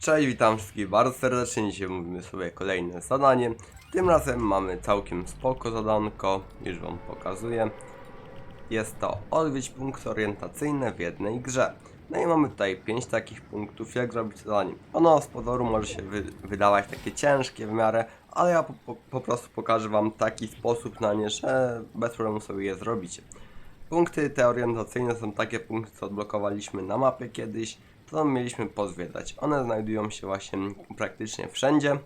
Cześć, witam wszystkich bardzo serdecznie. Dzisiaj mówimy sobie kolejne zadanie. Tym razem mamy całkiem spoko zadanko, już wam pokazuję. Jest to odwiedź punkty orientacyjne w jednej grze. No i mamy tutaj 5 takich punktów, jak zrobić zadanie. Ono z pozoru może się wy wydawać takie ciężkie w miarę, ale ja po, po, po prostu pokażę wam taki sposób na nie, że bez problemu sobie je zrobicie. Punkty te orientacyjne są takie punkty, co odblokowaliśmy na mapie kiedyś, to mieliśmy pozwiedzać. One znajdują się właśnie praktycznie wszędzie,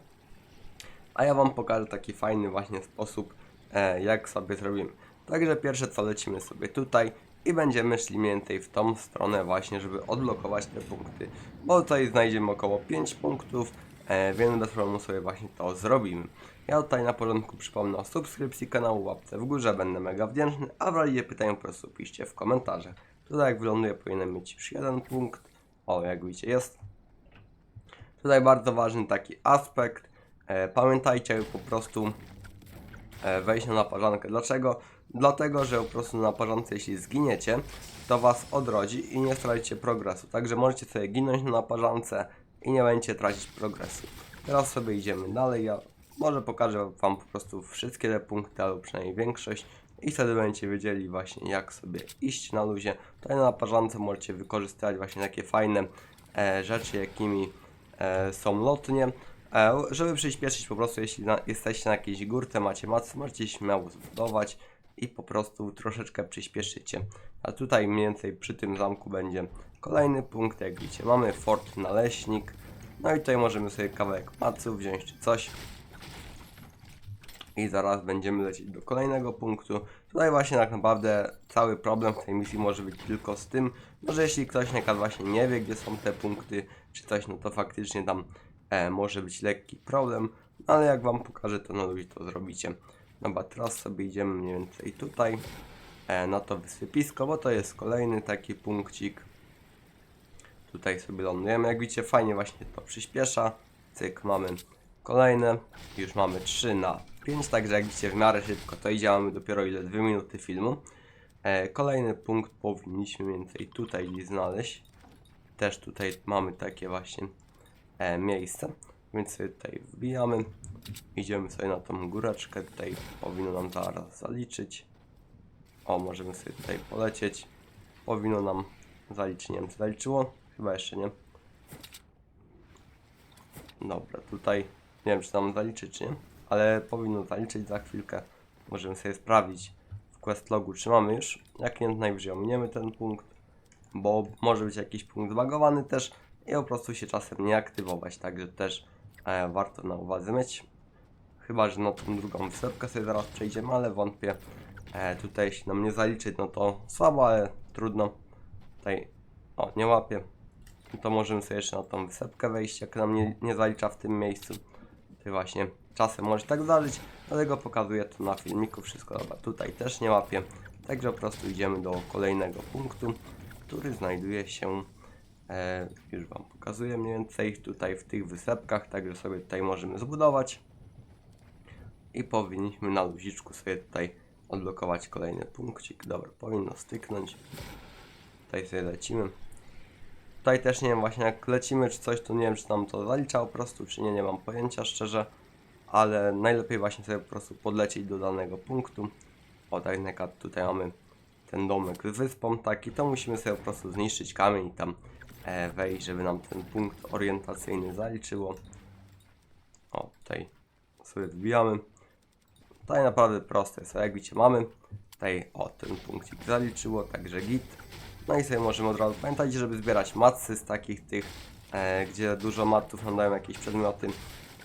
a ja Wam pokażę taki fajny właśnie sposób, e, jak sobie zrobimy. Także pierwsze co lecimy sobie tutaj i będziemy szli mniej w tą stronę właśnie, żeby odblokować te punkty, bo tutaj znajdziemy około 5 punktów, e, więc bez problemu sobie właśnie to zrobimy. Ja tutaj na porządku przypomnę o subskrypcji kanału, łapce w górze, będę mega wdzięczny, a w razie pytań po prostu piszcie w komentarzach. Tutaj jak wyląduje powinienem mieć już jeden punkt, o jak widzicie jest. Tutaj bardzo ważny taki aspekt, e, pamiętajcie po prostu e, wejść na naparzankę. Dlaczego? Dlatego, że po prostu na naparzance jeśli zginiecie, to was odrodzi i nie stracicie progresu. Także możecie sobie ginąć na naparzance i nie będziecie tracić progresu. Teraz sobie idziemy dalej. Ja może pokażę wam po prostu wszystkie te punkty, albo przynajmniej większość. I wtedy będziecie wiedzieli właśnie jak sobie iść na luzie. Tutaj na naparzance możecie wykorzystywać właśnie takie fajne e, rzeczy, jakimi e, są lotnie. E, żeby przyspieszyć po prostu, jeśli na, jesteście na jakiejś górce, macie macy, możecie śmiało zbudować i po prostu troszeczkę przyspieszycie. A tutaj mniej więcej przy tym zamku będzie kolejny punkt, jak widzicie. Mamy fort naleśnik. No i tutaj możemy sobie kawałek maców wziąć czy coś. I zaraz będziemy lecieć do kolejnego punktu. Tutaj właśnie tak naprawdę cały problem w tej misji może być tylko z tym, no, że jeśli ktoś na właśnie nie wie, gdzie są te punkty, czy coś, no to faktycznie tam e, może być lekki problem, no, ale jak wam pokażę, to na ludzi to zrobicie. Dobra, teraz sobie idziemy mniej więcej tutaj, e, na to wysypisko, bo to jest kolejny taki punkcik. Tutaj sobie lądujemy, jak widzicie fajnie właśnie to przyspiesza. Cyk, mamy kolejne, już mamy 3 na 5, także jak widzicie w miarę szybko to idzie, mamy dopiero ile 2 minuty filmu. E, kolejny punkt powinniśmy mniej więcej tutaj znaleźć. Też tutaj mamy takie właśnie e, miejsce, więc sobie tutaj wbijamy. Idziemy sobie na tą góreczkę, tutaj powinno nam zaraz zaliczyć. O, możemy sobie tutaj polecieć. Powinno nam zaliczyć, nie wiem czy zaliczyło? Chyba jeszcze nie. Dobra, tutaj nie wiem czy nam zaliczy czy nie, ale powinno zaliczyć za chwilkę. Możemy sobie sprawdzić w quest logu czy mamy już. Jak nie, najwyżej ominiemy ten punkt, bo może być jakiś punkt zbagowany też i po prostu się czasem nie aktywować, także też e, warto na uwadze mieć. Chyba, że na tą drugą wysepkę sobie zaraz przejdziemy, ale wątpię. E, tutaj jeśli nam nie zaliczyć, no to słabo, ale trudno. Tutaj, o, nie łapie. To możemy sobie jeszcze na tą wysepkę wejść, jak nam nie, nie zalicza w tym miejscu. Tutaj właśnie czasem może tak zdarzyć, dlatego pokazuję to na filmiku wszystko. Dobra, tutaj też nie łapie. Także po prostu idziemy do kolejnego punktu, który znajduje się, e, już Wam pokazuję mniej więcej, tutaj w tych wysepkach, także sobie tutaj możemy zbudować. I powinniśmy na luziczku sobie tutaj odblokować kolejny punkcik. Dobra, powinno styknąć. Tutaj sobie lecimy. Tutaj też nie wiem właśnie jak lecimy czy coś, to nie wiem czy nam to zalicza po prostu, czy nie, nie mam pojęcia szczerze. Ale najlepiej właśnie sobie po prostu podlecieć do danego punktu. O tak przykład tutaj mamy ten domek z wyspą taki, to musimy sobie po prostu zniszczyć kamień i tam e, wejść, żeby nam ten punkt orientacyjny zaliczyło. O, tutaj sobie wbijamy. Tutaj naprawdę proste jest, jak widzicie mamy tutaj o ten punkcik zaliczyło, także git. No i sobie możemy od razu pamiętać, żeby zbierać matsy z takich tych, e, gdzie dużo matów nam dają jakieś przedmioty,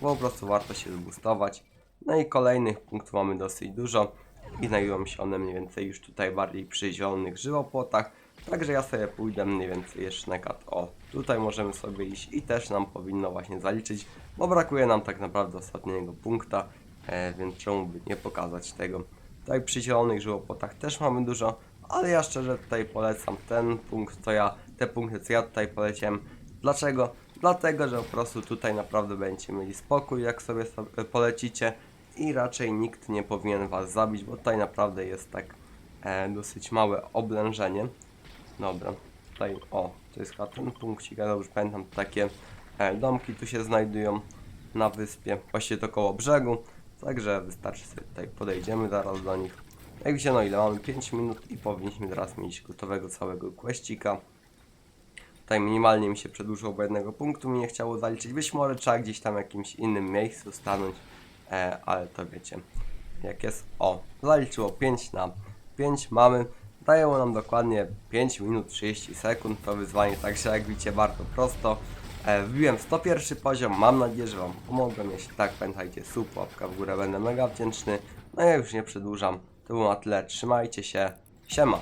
bo po prostu warto się zboostować. No i kolejnych punktów mamy dosyć dużo i znajdują się one mniej więcej już tutaj bardziej przy zielonych żywopłotach. Także ja sobie pójdę mniej więcej jeszcze na kat. O, tutaj możemy sobie iść i też nam powinno właśnie zaliczyć, bo brakuje nam tak naprawdę ostatniego punkta, e, więc czemu by nie pokazać tego. Tutaj przy zielonych żywopłotach też mamy dużo, ale ja szczerze tutaj polecam ten punkt, co ja, te punkty, co ja tutaj poleciłem. Dlaczego? Dlatego, że po prostu tutaj naprawdę będziecie mieli spokój, jak sobie, sobie polecicie i raczej nikt nie powinien was zabić, bo tutaj naprawdę jest tak e, dosyć małe oblężenie. Dobra, tutaj o, to jest chyba ten punkcik, ja dobrze pamiętam takie E, domki tu się znajdują na wyspie, właściwie to koło brzegu, także wystarczy sobie tutaj podejdziemy zaraz do nich. Jak widzicie, no ile mamy 5 minut i powinniśmy teraz mieć gotowego całego questika. Tutaj minimalnie mi się przedłużyło, bo jednego punktu mi nie chciało zaliczyć. Być może trzeba gdzieś tam w jakimś innym miejscu stanąć, e, ale to wiecie. Jak jest? O, zaliczyło 5 na 5 mamy. Zajęło nam dokładnie 5 minut 30 sekund to wyzwanie, także jak widzicie bardzo prosto. E, wbiłem 101 poziom, mam nadzieję, że Wam pomogłem. Jeśli tak, pamiętajcie, sub, łapka w górę, będę mega wdzięczny. No ja już nie przedłużam. To było na tyle, trzymajcie się, siema.